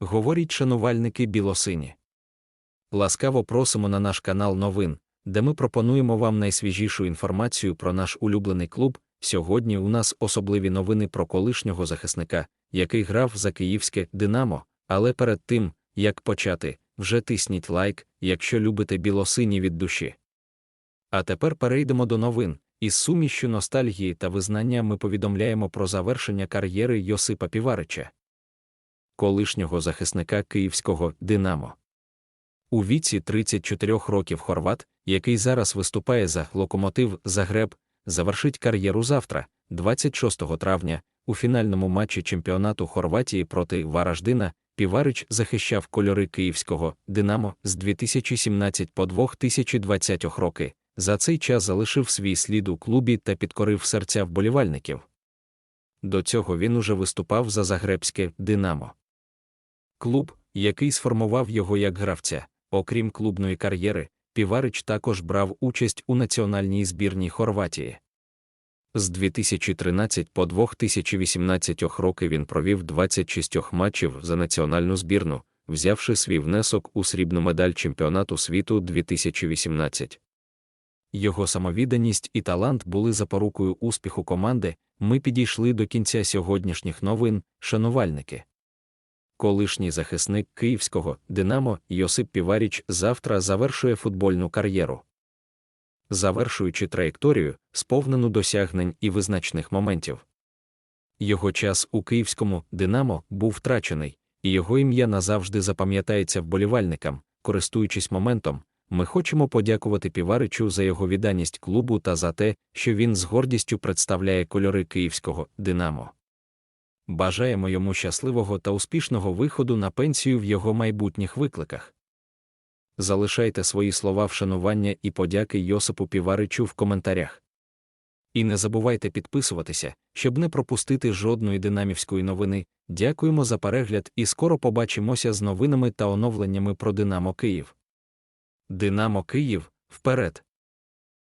говорять шанувальники білосині. Ласкаво просимо на наш канал новин, де ми пропонуємо вам найсвіжішу інформацію про наш улюблений клуб. Сьогодні у нас особливі новини про колишнього захисника, який грав за київське Динамо. Але перед тим, як почати, вже тисніть лайк, якщо любите білосині від душі. А тепер перейдемо до новин. Із сумішю ностальгії та визнання ми повідомляємо про завершення кар'єри Йосипа Піварича, колишнього захисника київського Динамо. У віці 34 років Хорват, який зараз виступає за локомотив Загреб, завершить кар'єру завтра, 26 травня, у фінальному матчі чемпіонату Хорватії проти Вараждина. Піварич захищав кольори київського Динамо з 2017 по 2020 роки. За цей час залишив свій слід у клубі та підкорив серця вболівальників. До цього він уже виступав за Загребське Динамо. Клуб, який сформував його як гравця, окрім клубної кар'єри, Піварич також брав участь у національній збірній Хорватії. З 2013 по 2018 роки він провів 26 матчів за національну збірну, взявши свій внесок у срібну медаль чемпіонату світу 2018. Його самовідданість і талант були запорукою успіху команди. Ми підійшли до кінця сьогоднішніх новин, шанувальники. Колишній захисник київського Динамо Йосип Піваріч завтра завершує футбольну кар'єру. Завершуючи траєкторію, сповнену досягнень і визначних моментів. Його час у київському Динамо був втрачений, і його ім'я назавжди запам'ятається вболівальникам, користуючись моментом, ми хочемо подякувати Піваричу за його відданість клубу та за те, що він з гордістю представляє кольори київського Динамо. Бажаємо йому щасливого та успішного виходу на пенсію в його майбутніх викликах. Залишайте свої слова вшанування і подяки Йосипу Піваричу в коментарях. І не забувайте підписуватися, щоб не пропустити жодної динамівської новини. Дякуємо за перегляд і скоро побачимося з новинами та оновленнями про Динамо Київ. Динамо Київ вперед!